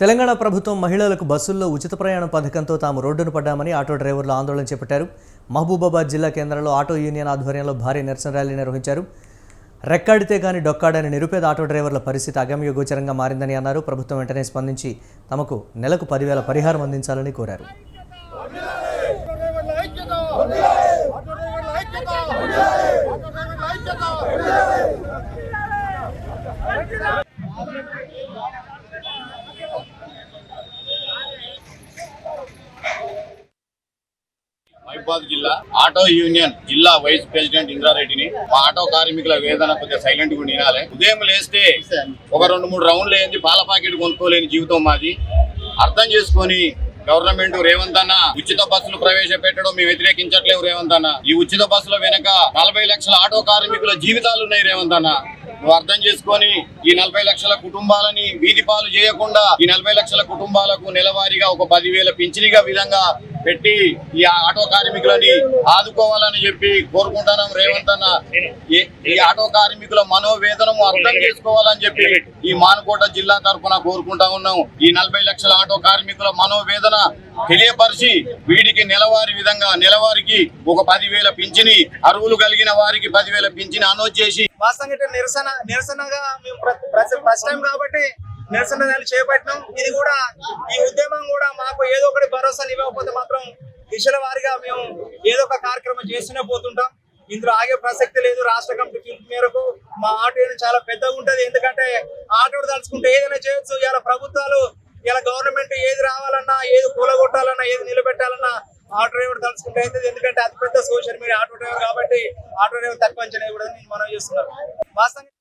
తెలంగాణ ప్రభుత్వం మహిళలకు బస్సుల్లో ఉచిత ప్రయాణం పథకంతో తాము రోడ్డును పడ్డామని ఆటో డ్రైవర్లు ఆందోళన చేపట్టారు. మహబూబాబాద్ జిల్లా కేంద్రంలో ఆటో యూనియన్ ఆధ్వర్యంలో భారీ నిరసన ర్యాలీ నిర్వహించారు. రెక్కాడితే కానీ డొక్కాడని నిరుపేద ఆటో డ్రైవర్ల పరిస్థితి అగమ్య గోచరంగా మారిందని అన్నారు. ప్రభుత్వం వెంటనే స్పందించి తమకు నెలకు పదివేల పరిహారం అందించాలని కోరారు ఆటో డ్రైవర్ల ఐక్యత ఆటో డ్రైవర్ల ఐక్యత ఆటో డ్రైవర్ల ఐక్యత మహిబాద్ జిల్లా ఆటో యూనియన్ జిల్లా వైస్ ప్రెసిడెంట్ ఇంద్రారెడ్డిని మా ఆటో కార్మికుల వేదన కొద్దిగా సైలెంట్గా వినాలి ఉదయం లేస్తే ఒక రెండు మూడు రౌండ్లు ఏంది? పాల ప్యాకెట్ కొనుక్కోలేని జీవితం మాది. అర్థం చేసుకొని గవర్నమెంట్ రేవంత్ అన్న ఉచిత బస్సులు ప్రవేశపెట్టడం మేము వ్యతిరేకించట్లేము రేవంత్ అన్న. ఈ ఉచిత బస్సుల వెనక నలభై లక్షల ఆటో కార్మికుల జీవితాలు ఉన్నాయి రేవంత్ అన్న. నువ్వు అర్థం చేసుకొని ఈ నలభై లక్షల కుటుంబాలని వీధి పాలు చేయకుండా ఈ నలభై లక్షల కుటుంబాలకు నెలవారీగా ఒక పదివేల పింఛనిగా విధంగా పెట్టి ఈ ఆటో కార్మికులని ఆదుకోవాలని చెప్పి కోరుకుంటున్నాం రేవంత్ అన్న. ఈ- ఆటో కార్మికుల మనోవేదనము అర్థం చేసుకోవాలని చెప్పి ఈ మానుకోట జిల్లా తరఫున కోరుకుంటా ఉన్నాం. ఈ నలభై లక్షల ఆటో కార్మికుల మనోవేదన తెలియపరిచి వీడికి నెలవారీ విధంగా నెలవారికి ఒక పదివేల పింఛని అరువులు కలిగిన వారికి పదివేల పింఛని అనౌన్స్ చేసి మా సంఘటన నిరసన నిరసనగా మేము ఫస్ట్ టైం కాబట్టి నిరసన చేపట్టినాం. ఇది కూడా ఈ ఉద్యమం కూడా మాకు ఏదో ఒకటి భరోసాలు ఇవ్వకపోతే మాత్రం దిశల వారిగా మేము ఏదో ఒక కార్యక్రమం చేస్తూనే పోతుంటాం. ఇందులో ఆగే ప్రసక్తి లేదు. రాష్ట్ర కమిటీ పిలుపు మేరకు మా ఆటో చాలా పెద్దగా ఉంటది. ఎందుకంటే ఆటో తలుచుకుంటే ఏదైనా చేయొచ్చు. ఇలా ప్రభుత్వాలు ఇలా గవర్నమెంట్ ఏది రావాలన్నా ఏది కూలగొట్టాలన్నా ఏది నిలబెట్టాలన్నా ఆటో డ్రైవర్ తలుచుకుంటే ఎందుకంటే అతి పెద్ద సోషల్ మీడియా ఆటో డ్రైవర్ కాబట్టి ఆటో డ్రైవర్ తక్కువ అంచనా కూడా నేను మనం చేస్తున్నాను వాస్తవంగా